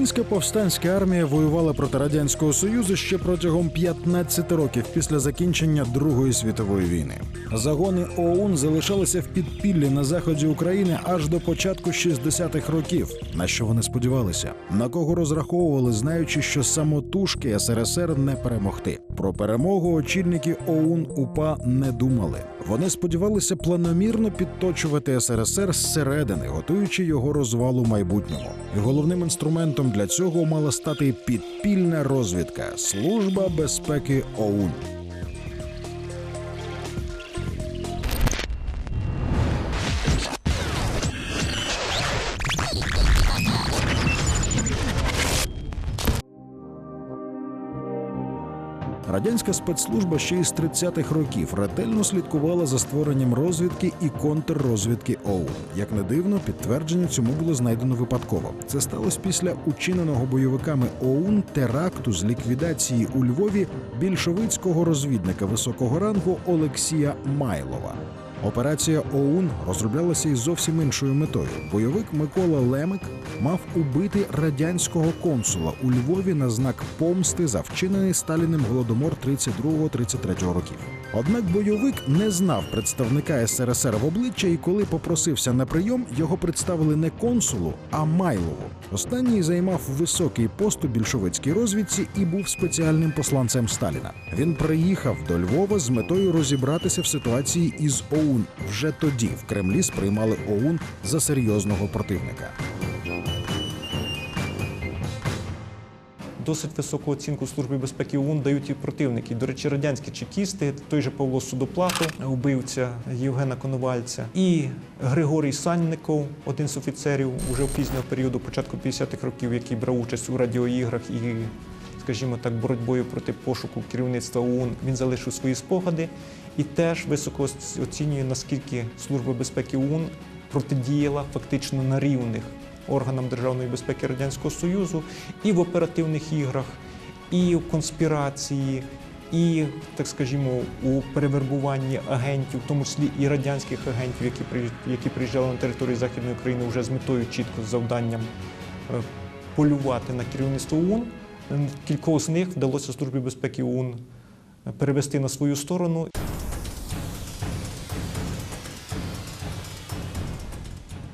Українська повстанська армія воювала проти радянського союзу ще протягом 15 років після закінчення Другої світової війни. Загони ОУН залишалися в підпіллі на заході України аж до початку 60-х років. На що вони сподівалися? На кого розраховували, знаючи, що самотужки СРСР не перемогти. Про перемогу очільники ОУН УПА не думали. Вони сподівалися планомірно підточувати СРСР зсередини, готуючи його розвалу майбутньому. І головним інструментом для цього мала стати підпільна розвідка Служба безпеки ОУН. Радянська спецслужба ще із 30-х років ретельно слідкувала за створенням розвідки і контррозвідки ОУН. Як не дивно, підтвердження цьому було знайдено випадково. Це сталося після учиненого бойовиками ОУН теракту з ліквідації у Львові більшовицького розвідника високого рангу Олексія Майлова. Операція ОУН розроблялася із зовсім іншою метою. Бойовик Микола Лемик мав убити радянського консула у Львові на знак помсти за вчинений Сталіним голодомор 32-33 років. Однак бойовик не знав представника СРСР в обличчя, і коли попросився на прийом, його представили не консулу, а Майлову. Останній займав високий пост у більшовицькій розвідці і був спеціальним посланцем Сталіна. Він приїхав до Львова з метою розібратися в ситуації із ОУН. Вже тоді в Кремлі сприймали ОУН за серйозного противника. Досить високу оцінку Служби безпеки ОУН дають і противники. До речі, радянські чекісти, той же Павло Судоплатов, убивця Євгена Коновальця, і Григорій Санников, один з офіцерів уже пізнього періоду, початку 50-х років, який брав участь у радіоіграх і, скажімо так, боротьбою проти пошуку керівництва ОУН. Він залишив свої спогади і теж високо оцінює, наскільки Служба безпеки ОУН протидіяла фактично на рівних органам державної безпеки Радянського Союзу і в оперативних іграх, і в конспірації, і, так скажімо, у перевербуванні агентів, в тому числі і радянських агентів, які які приїжджали на територію Західної України вже з метою чітко з завданням е, полювати на керівництво ОУН. М, Кількох з них вдалося Службі безпеки ОУН перевести на свою сторону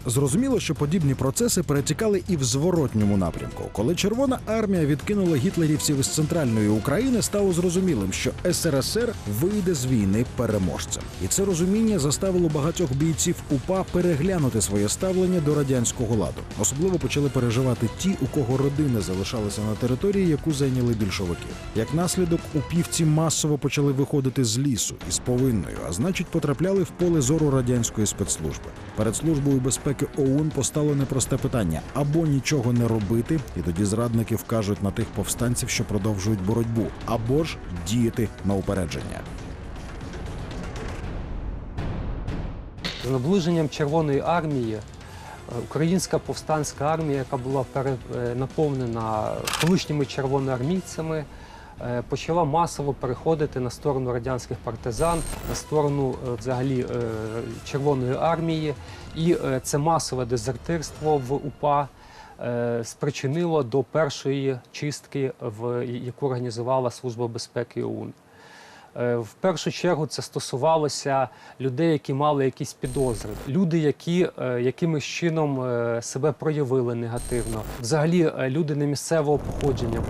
Зрозуміло, що подібні процеси перетікали і в зворотньому напрямку. Коли Червона армія відкинула гітлерівців із центральної України, стало зрозумілим, що СРСР вийде з війни переможцем, і це розуміння заставило багатьох бійців УПА переглянути своє ставлення до радянського ладу. Особливо почали переживати ті, у кого родини залишалися на території, яку зайняли більшовики. Як наслідок, упівці масово почали виходити з лісу із повинною, а значить, потрапляли в поле зору радянської спецслужби. Перед службою безпеки ОУН постало непросте питання: або нічого не робити, і тоді зрадники вкажуть на тих повстанців, що продовжують боротьбу, або ж діяти на упередження. З наближенням Червоної армії е, українська повстанська армія, яка була пере- е, колишніми червоноармійцями, почала масово переходити на сторону радянських партизан, на сторону е, взагалі е, Червоної армії. І е, це масове дезертирство в УПА е, спричинило до першої чистки, в яку організувала Служба безпеки ОУН. Е, В першу чергу це стосувалося людей, які мали якісь підозри, люди, які е, якимось чином е, себе проявили негативно. Взагалі, е, люди не місцевого походження.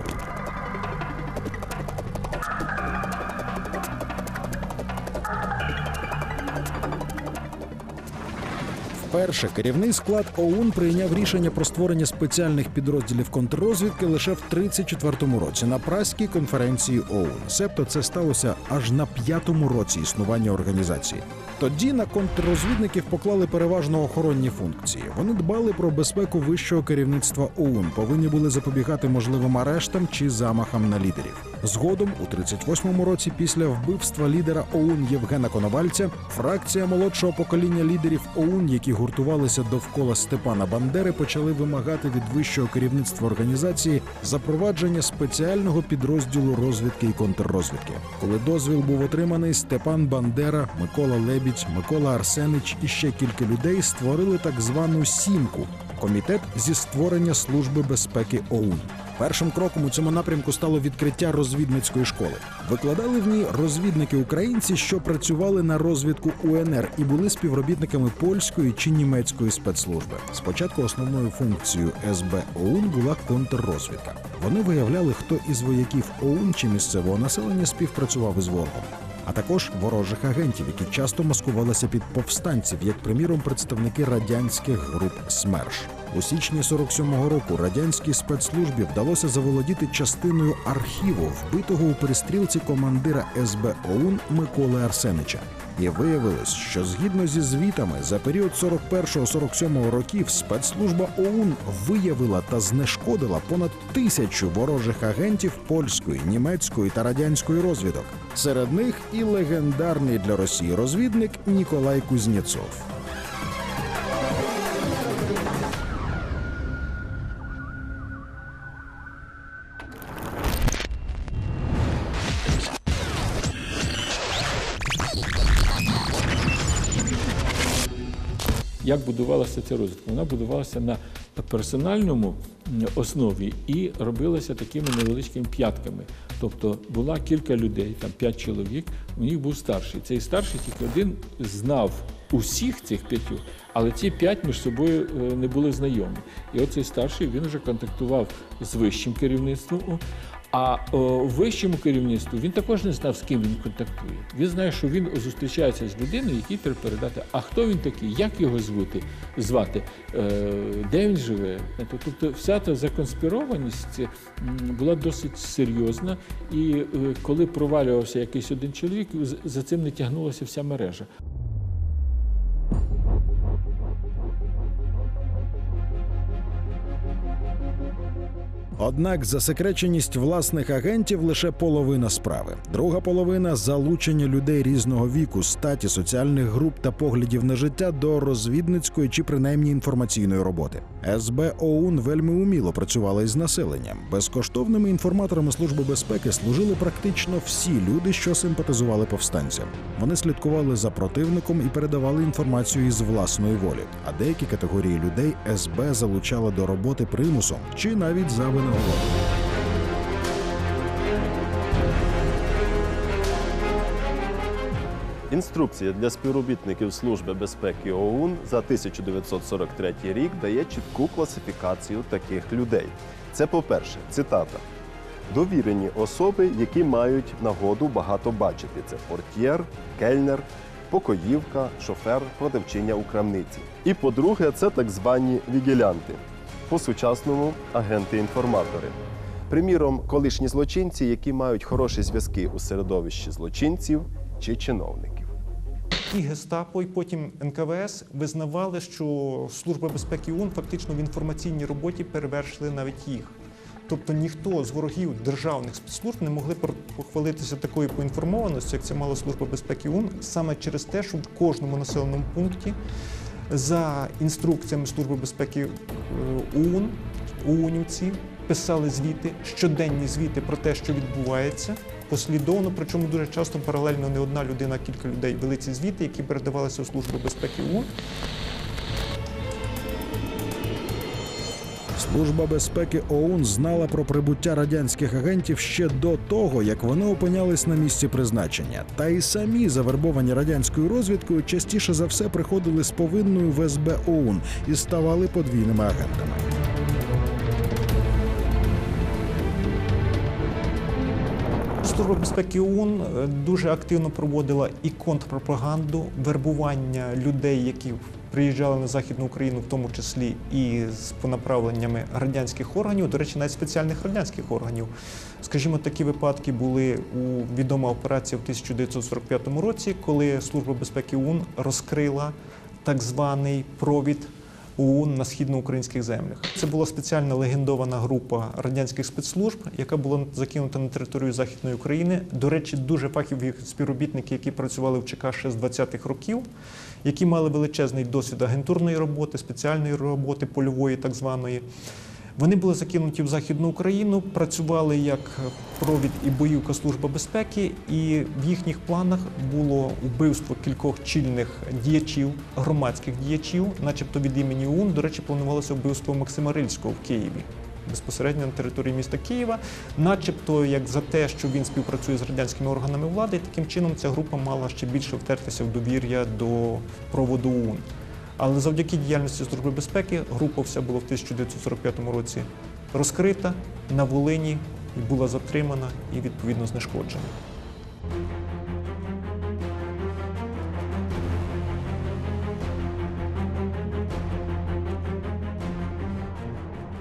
Вперше керівний склад ОУН прийняв рішення про створення спеціальних підрозділів контррозвідки лише в 34-му році на праській конференції ОУН. Себто це сталося аж на п'ятому році існування організації. Тоді на контррозвідників поклали переважно охоронні функції. Вони дбали про безпеку вищого керівництва ОУН, повинні були запобігати можливим арештам чи замахам на лідерів. Згодом, у 38-му році, після вбивства лідера ОУН Євгена Коновальця, фракція молодшого покоління лідерів ОУН, які гуртувалися довкола Степана Бандери, почали вимагати від вищого керівництва організації запровадження спеціального підрозділу розвідки і контррозвідки. Коли дозвіл був отриманий, Степан Бандера, Микола Лебідь, Микола Арсенич і ще кілька людей створили так звану сімку комітет зі створення служби безпеки ОУН. Першим кроком у цьому напрямку стало відкриття розвідницької школи. Викладали в ній розвідники українці, що працювали на розвідку УНР і були співробітниками польської чи німецької спецслужби. Спочатку основною функцією СБ ОУН була контррозвідка. Вони виявляли, хто із вояків ОУН чи місцевого населення співпрацював із ворогом. А також ворожих агентів, які часто маскувалися під повстанців, як приміром представники радянських груп СМЕРШ. У січні 47-го року радянській спецслужбі вдалося заволодіти частиною архіву вбитого у перестрілці командира СБ ОУН Миколи Арсенича. І виявилось, що згідно зі звітами за період 41-47 років спецслужба ОУН виявила та знешкодила понад тисячу ворожих агентів польської, німецької та радянської розвідок. Серед них і легендарний для Росії розвідник Ніколай Кузнєцов. Як будувалася ця розвідка? Вона будувалася на персональному основі і робилася такими невеличкими п'ятками. Тобто була кілька людей, там п'ять чоловік, у них був старший. Цей старший тільки один знав усіх цих п'ятьох, але ці п'ять між собою е, не були знайомі. І оцей старший він вже контактував з вищим керівництвом. А о, вищому керівництву він також не знав, з ким він контактує. Він знає, що він зустрічається з людиною, якій треба передати, а хто він такий, як його звати, звати, е, де він живе. Тобто вся та законспірованість була досить серйозна, і е, коли провалювався якийсь один чоловік, за цим не тягнулася вся мережа. Однак засекреченість власних агентів лише половина справи. Друга половина залучення людей різного віку, статі, соціальних груп та поглядів на життя до розвідницької чи принаймні інформаційної роботи. СБ ОУН вельми уміло працювала із населенням. Безкоштовними інформаторами Служби безпеки служили практично всі люди, що симпатизували повстанцям. Вони слідкували за противником і передавали інформацію із власної волі. А деякі категорії людей СБ залучала до роботи примусом чи навіть за винагороду. Інструкція для співробітників Служби безпеки ОУН за 1943 рік дає чітку класифікацію таких людей. Це, по-перше, цитата. Довірені особи, які мають нагоду багато бачити. Це портьєр, кельнер, покоївка, шофер, продавчиня у крамниці. І по-друге, це так звані вігілянти, по-сучасному агенти-інформатори. Приміром, колишні злочинці, які мають хороші зв'язки у середовищі злочинців чи чиновників. І Гестапо, і потім НКВС визнавали, що Служба безпеки ООН фактично в інформаційній роботі перевершили навіть їх. Тобто ніхто з ворогів державних спецслужб не могли похвалитися такою поінформованістю, як це мала Служба безпеки ООН, саме через те, що в кожному населеному пункті за інструкціями Служби безпеки е, ООН, ООНівці писали звіти, щоденні звіти про те, що відбувається. Послідовно, причому дуже часто паралельно не одна людина, а кілька людей вели ці звіти, які передавалися у Службу безпеки ООН. Служба безпеки ОУН знала про прибуття радянських агентів ще до того, як вони опинялись на місці призначення. Та й самі завербовані радянською розвідкою частіше за все приходили з повинною в СБ ОУН і ставали подвійними агентами. Служба безпеки ООН е, дуже активно проводила і контрпропаганду, вербування людей, які приїжджали на Західну Україну, в тому числі і з понаправленнями радянських органів, до речі, навіть спеціальних радянських органів. Скажімо, такі випадки були у відома операція в 1945 році, коли Служба безпеки ООН розкрила так званий провід ОУН на східноукраїнських землях. Це була спеціальна легендована група радянських спецслужб, яка була закинута на територію Західної України. До речі, дуже фахові співробітники, які працювали в ЧК ще з 20-х років, які мали величезний досвід агентурної роботи, спеціальної роботи, польової так званої. Вони були закинуті в Західну Україну, працювали як провід і боївка Служба безпеки, і в їхніх планах було вбивство кількох чільних діячів, громадських діячів, начебто від імені ОУН. До речі, планувалося вбивство Максима Рильського в Києві. Безпосередньо на території міста Києва, начебто як за те, що він співпрацює з радянськими органами влади, і таким чином ця група мала ще більше втертися в довір'я до проводу ОУН. Але завдяки діяльності Служби безпеки група вся була в 1945 році розкрита на Волині і була затримана і відповідно знешкоджена.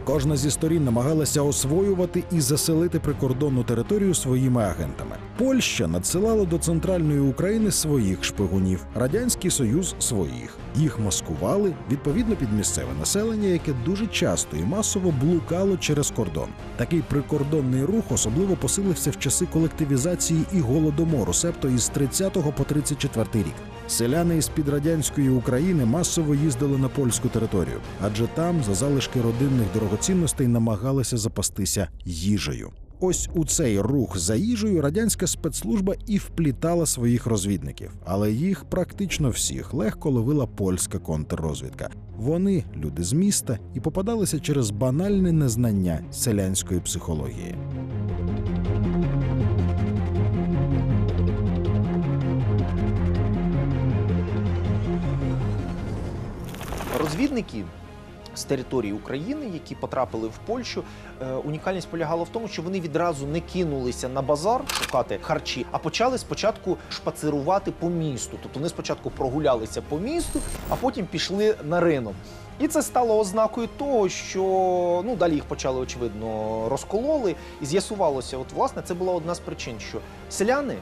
Кожна зі сторін намагалася освоювати і заселити прикордонну територію своїми агентами. Польща надсилала до центральної України своїх шпигунів, радянський союз своїх. Їх маскували відповідно під місцеве населення, яке дуже часто і масово блукало через кордон. Такий прикордонний рух особливо посилився в часи колективізації і голодомору, себто із 30 по 34 рік. Селяни із під радянської України масово їздили на польську територію, адже там за залишки родинних дорогоцінностей намагалися запастися їжею. Ось у цей рух за їжею радянська спецслужба і вплітала своїх розвідників, але їх практично всіх легко ловила польська контррозвідка. Вони люди з міста і попадалися через банальне незнання селянської психології. Розвідники з території України, які потрапили в Польщу, е, унікальність полягала в тому, що вони відразу не кинулися на базар шукати харчі, а почали спочатку шпацирувати по місту. Тобто вони спочатку прогулялися по місту, а потім пішли на ринок. І це стало ознакою того, що ну далі їх почали очевидно розкололи, і з'ясувалося, от власне це була одна з причин, що селяни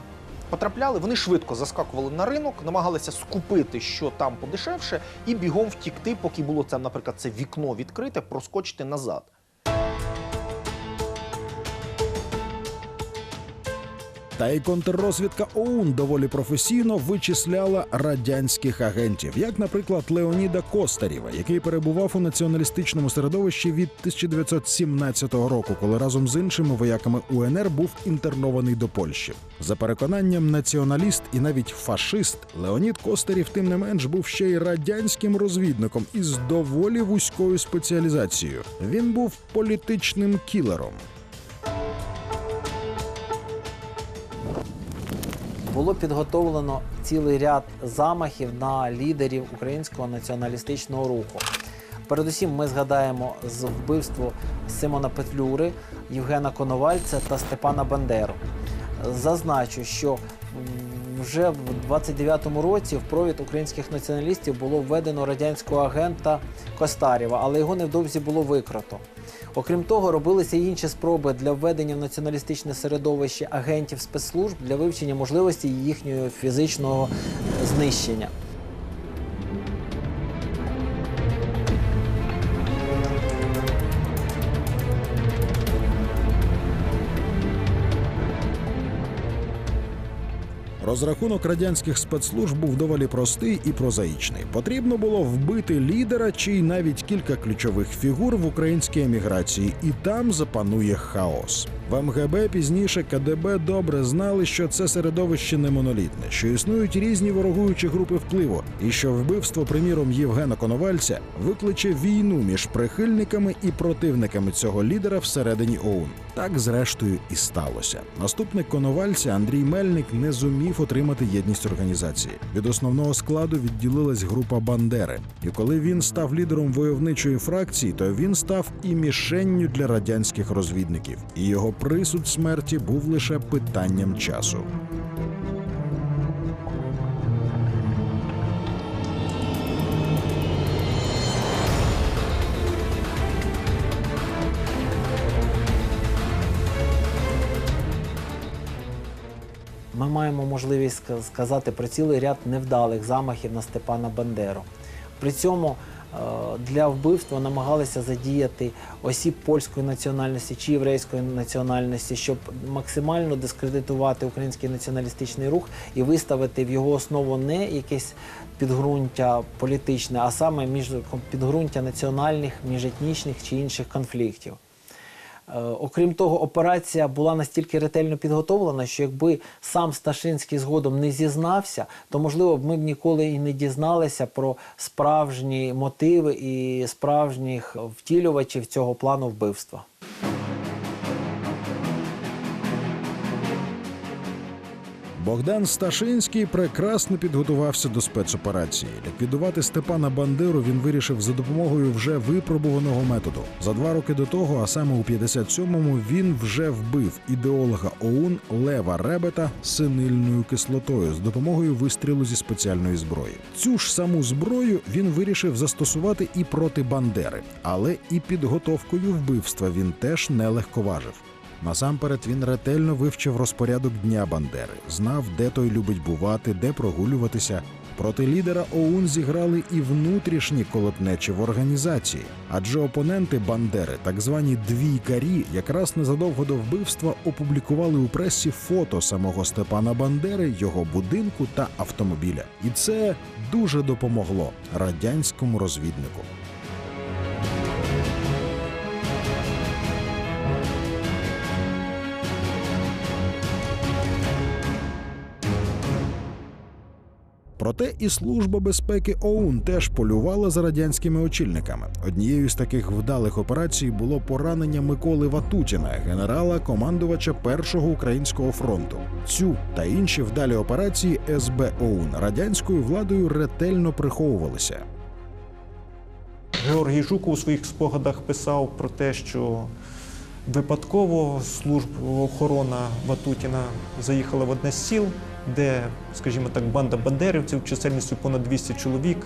потрапляли, вони швидко заскакували на ринок, намагалися скупити, що там подешевше, і бігом втікти, поки було це, наприклад, це вікно відкрите, проскочити назад. Та й контррозвідка ОУН доволі професійно вичисляла радянських агентів, як, наприклад, Леоніда Костарєва, який перебував у націоналістичному середовищі від 1917 року, коли разом з іншими вояками УНР був інтернований до Польщі. За переконанням націоналіст і навіть фашист Леонід Костарєв, тим не менш, був ще й радянським розвідником із доволі вузькою спеціалізацією. Він був політичним кілером. Було підготовлено цілий ряд замахів на лідерів українського націоналістичного руху. Передусім, ми згадаємо з вбивство Симона Петлюри, Євгена Коновальця та Степана Бандеру. Зазначу, що вже в 29-му році в провід українських націоналістів було введено радянського агента Костарєва, але його невдовзі було викрито. Окрім того, робилися й інші спроби для введення в націоналістичне середовище агентів спецслужб для вивчення можливості їхнього фізичного знищення. Розрахунок радянських спецслужб був доволі простий і прозаїчний. Потрібно було вбити лідера чи навіть кілька ключових фігур в українській еміграції, і там запанує хаос. В МГБ пізніше КДБ добре знали, що це середовище не монолітне, що існують різні ворогуючі групи впливу, і що вбивство, приміром, Євгена Коновальця викличе війну між прихильниками і противниками цього лідера всередині ОУН. Так, зрештою, і сталося. Наступник Коновальця Андрій Мельник не зумів отримати єдність організації. Від основного складу відділилась група Бандери. І коли він став лідером войовничої фракції, то він став і мішенню для радянських розвідників. І його присуд смерті був лише питанням часу. Ми маємо можливість сказати про цілий ряд невдалих замахів на Степана Бандеру. При цьому для вбивства намагалися задіяти осіб польської національності чи єврейської національності, щоб максимально дискредитувати український націоналістичний рух і виставити в його основу не якесь підґрунтя політичне, а саме між підґрунтя національних, міжетнічних чи інших конфліктів. Е, Окрім того, операція була настільки ретельно підготовлена, що якби сам Сташинський згодом не зізнався, то можливо б ми б ніколи і не дізналися про справжні мотиви і справжніх втілювачів цього плану вбивства. Богдан Сташинський прекрасно підготувався до спецоперації. Ліквідувати Степана Бандеру він вирішив за допомогою вже випробуваного методу. За два роки до того, а саме у 57-му, він вже вбив ідеолога ОУН Лева Ребета синильною кислотою з допомогою вистрілу зі спеціальної зброї. Цю ж саму зброю він вирішив застосувати і проти Бандери, але і підготовкою вбивства він теж не легковажив. Насамперед він ретельно вивчив розпорядок дня Бандери, знав, де той любить бувати, де прогулюватися. Проти лідера ОУН зіграли і внутрішні колотнечі в організації, адже опоненти Бандери, так звані двійкарі, якраз незадовго до вбивства опублікували у пресі фото самого Степана Бандери, його будинку та автомобіля. І це дуже допомогло радянському розвіднику. Проте і служба безпеки ОУН теж полювала за радянськими очільниками. Однією з таких вдалих операцій було поранення Миколи Ватутіна, генерала, командувача першого українського фронту. Цю та інші вдалі операції СБ ОУН радянською владою ретельно приховувалися. Георгій Жуков у своїх спогадах писав про те, що випадково служба охорона Ватутіна заїхала в одне з сіл, де, скажімо так, банда бандерівців чисельністю понад 200 чоловік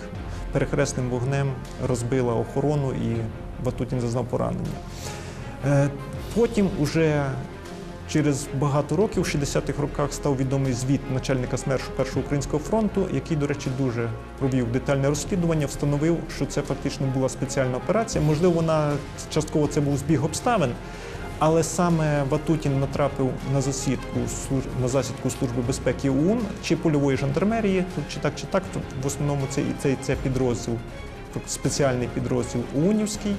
перехресним вогнем розбила охорону і Ватутін зазнав поранення. Е, Потім уже через багато років, в 60-х роках, став відомий звіт начальника СМЕРШу Першого українського фронту, який, до речі, дуже провів детальне розслідування, встановив, що це фактично була спеціальна операція. Можливо, вона частково це був збіг обставин, але саме Ватутін натрапив на засідку на засідку Служби безпеки ОУН чи польової жандармерії, чи так, чи так. В основному це і цей це підрозділ спеціальний підрозділ УНівський.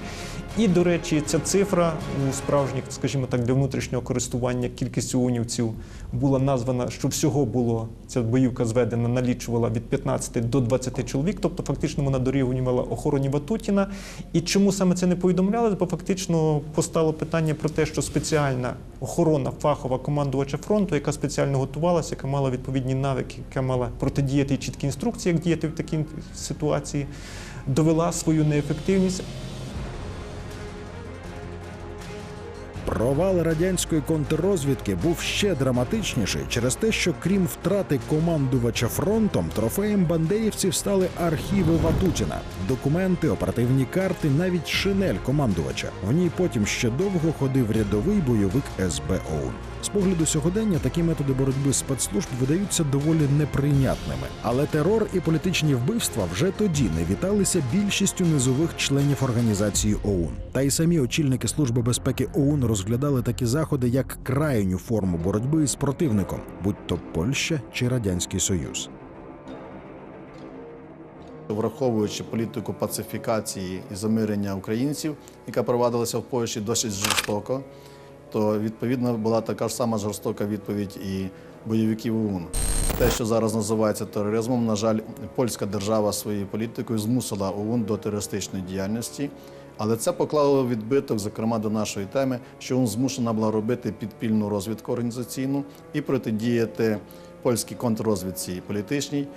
І, до речі, ця цифра у справжніх, скажімо так, для внутрішнього користування кількістю унівців була названа, що всього було ця боївка зведена, налічувала від 15 до 20 чоловік, тобто фактично вона дорівнювала охороні Ватутіна. І чому саме це не повідомляли? Бо фактично постало питання про те, що спеціальна охорона фахова командувача фронту, яка спеціально готувалася, яка мала відповідні навики, яка мала протидіяти і чіткі інструкції, як діяти в такій ситуації, довела свою неефективність. Провал радянської контррозвідки був ще драматичніший через те, що крім втрати командувача фронтом, трофеєм бандерівців стали архіви Ватутіна, документи, оперативні карти, навіть шинель командувача. В ній потім ще довго ходив рядовий бойовик СБ ОУН. З погляду сьогодення такі методи боротьби спецслужб видаються доволі неприйнятними. Але терор і політичні вбивства вже тоді не віталися більшістю низових членів організації ОУН. Та й самі очільники служби безпеки ОУН розглядали такі заходи як крайню форму боротьби з противником, будь то Польща чи Радянський Союз. Враховуючи політику пацифікації і замирення українців, яка провадилася в Польщі досить жорстоко, то відповідно була така ж сама жорстока відповідь і бойовиків ОУН. Те, що зараз називається тероризмом, на жаль, польська держава своєю політикою змусила ОУН до терористичної діяльності. Але це поклало відбиток, зокрема, до нашої теми, що ОУН змушена була робити підпільну розвідку організаційну і протидіяти польській контррозвідці політичній,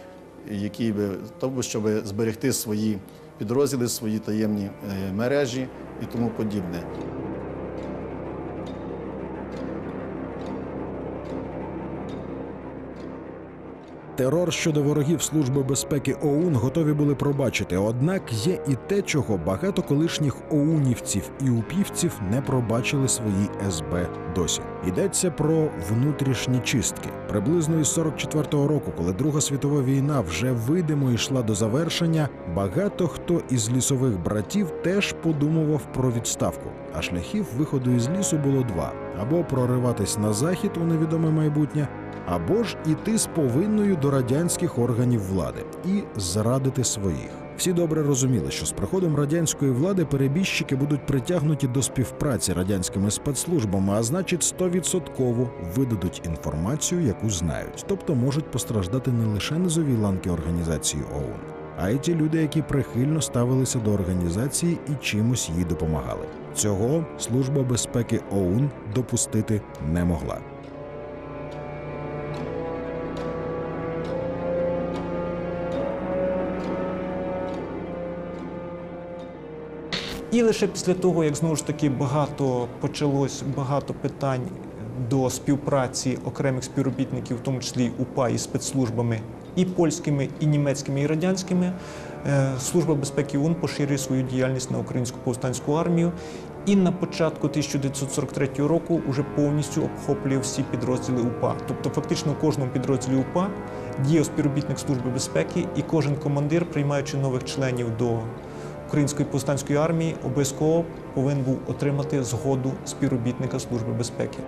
які би тобто, щоб зберегти свої підрозділи, свої таємні е, мережі і тому подібне. Терор щодо ворогів Служби безпеки ОУН готові були пробачити. Однак є і те, чого багато колишніх оунівців і упівців не пробачили своїй СБ досі. Йдеться про внутрішні чистки. Приблизно із 44-го року, коли Друга світова війна вже видимо йшла до завершення, багато хто із лісових братів теж подумував про відставку. А шляхів виходу із лісу було два: або прориватись на захід у невідоме майбутнє, або ж іти з повинною до радянських органів влади і зрадити своїх. Всі добре розуміли, що з приходом радянської влади перебіжчики будуть притягнуті до співпраці радянськими спецслужбами, а значить, стовідсотково видадуть інформацію, яку знають, тобто можуть постраждати не лише низові ланки організації ОУН, а й ті люди, які прихильно ставилися до організації і чимось їй допомагали. Цього служба безпеки ОУН допустити не могла. І лише після того, як знову ж таки багато почалось багато питань до співпраці окремих співробітників, в тому числі УПА із спецслужбами і польськими, і німецькими, і радянськими, е, Служба безпеки ООН поширює свою діяльність на українську повстанську армію. І на початку 1943 року вже повністю обхоплює всі підрозділи УПА. Тобто, фактично, у кожному підрозділі УПА діє співробітник Служби безпеки, і кожен командир, приймаючи нових членів до Української повстанської армії обов'язково повинен був отримати згоду співробітника Служби безпеки.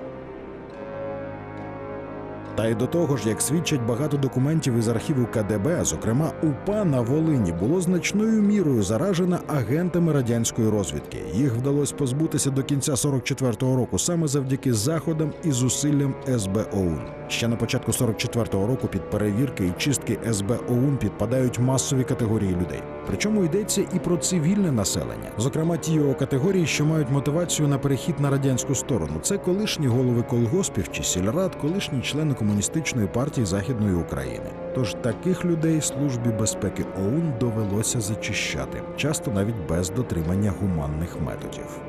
Та й до того ж, як свідчать багато документів із архіву КДБ, зокрема УПА на Волині було значною мірою заражена агентами радянської розвідки. Їх вдалося позбутися до кінця 44-го року саме завдяки заходам і зусиллям СБ ОУН. Ще на початку 44-го року під перевірки і чистки СБ ОУН підпадають масові категорії людей. Причому йдеться і про цивільне населення, зокрема ті його категорії, що мають мотивацію на перехід на радянську сторону. Це колишні голови колгоспів чи сільрад, колишні члени комуністичної партії Західної України. Тож таких людей службі безпеки ОУН довелося зачищати, часто навіть без дотримання гуманних методів.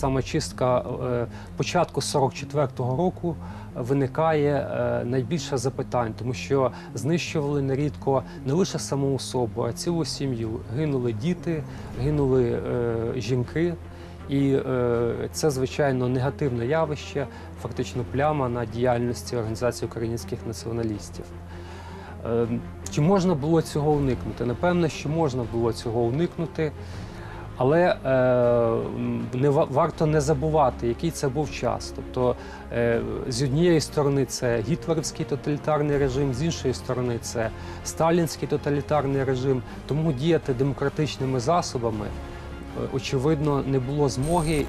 Саме чистка е, початку 44-го року виникає е, найбільше запитань, тому що знищували нерідко не лише саму особу, а цілу сім'ю. Гинули діти, гинули е, жінки. І це звичайно негативне явище, фактично пляма на діяльності організації українських націоналістів. Чи можна було цього уникнути? Напевно, що можна було цього уникнути, але е, не варто не забувати, який це був час. Тобто, е, з однієї сторони, це гітлерівський тоталітарний режим, з іншої сторони, це сталінський тоталітарний режим. Тому діяти демократичними засобами, е, очевидно, не було змоги.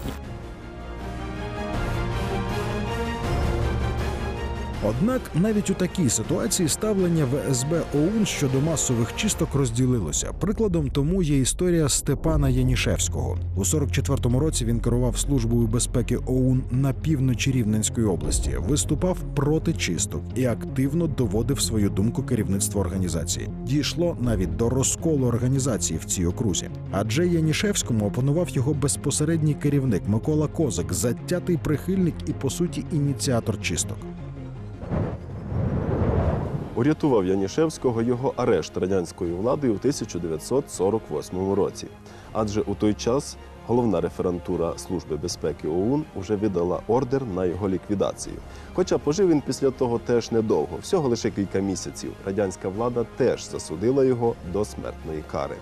Однак навіть у такій ситуації ставлення ВСБ ОУН щодо масових чисток розділилося. Прикладом тому є історія Степана Янішевського. У 44-му році він керував службою безпеки ОУН на півночі Рівненської області, виступав проти чисток і активно доводив свою думку керівництву організації. Дійшло навіть до розколу організації в цій окрузі. Адже Янішевському опонував його безпосередній керівник Микола Козак, затятий прихильник і по суті ініціатор чисток. Урятував Янішевського його арешт радянською владою у 1948 році. Адже у той час головна референтура Служби безпеки ОУН уже видала ордер на його ліквідацію. Хоча пожив він після того теж недовго, всього лише кілька місяців. Радянська влада теж засудила його до смертної кари.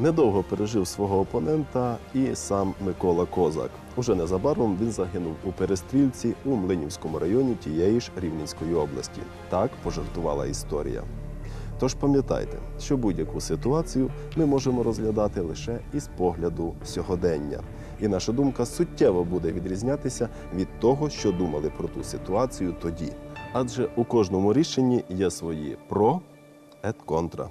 Недовго пережив свого опонента і сам Микола Козак. Уже незабаром він загинув у перестрілці у Млинівському районі тієї ж Рівненської області. Так пожартувала історія. Тож пам'ятайте, що будь-яку ситуацію ми можемо розглядати лише із погляду сьогодення. І наша думка суттєво буде відрізнятися від того, що думали про ту ситуацію тоді. Адже у кожному рішенні є свої про ет контра.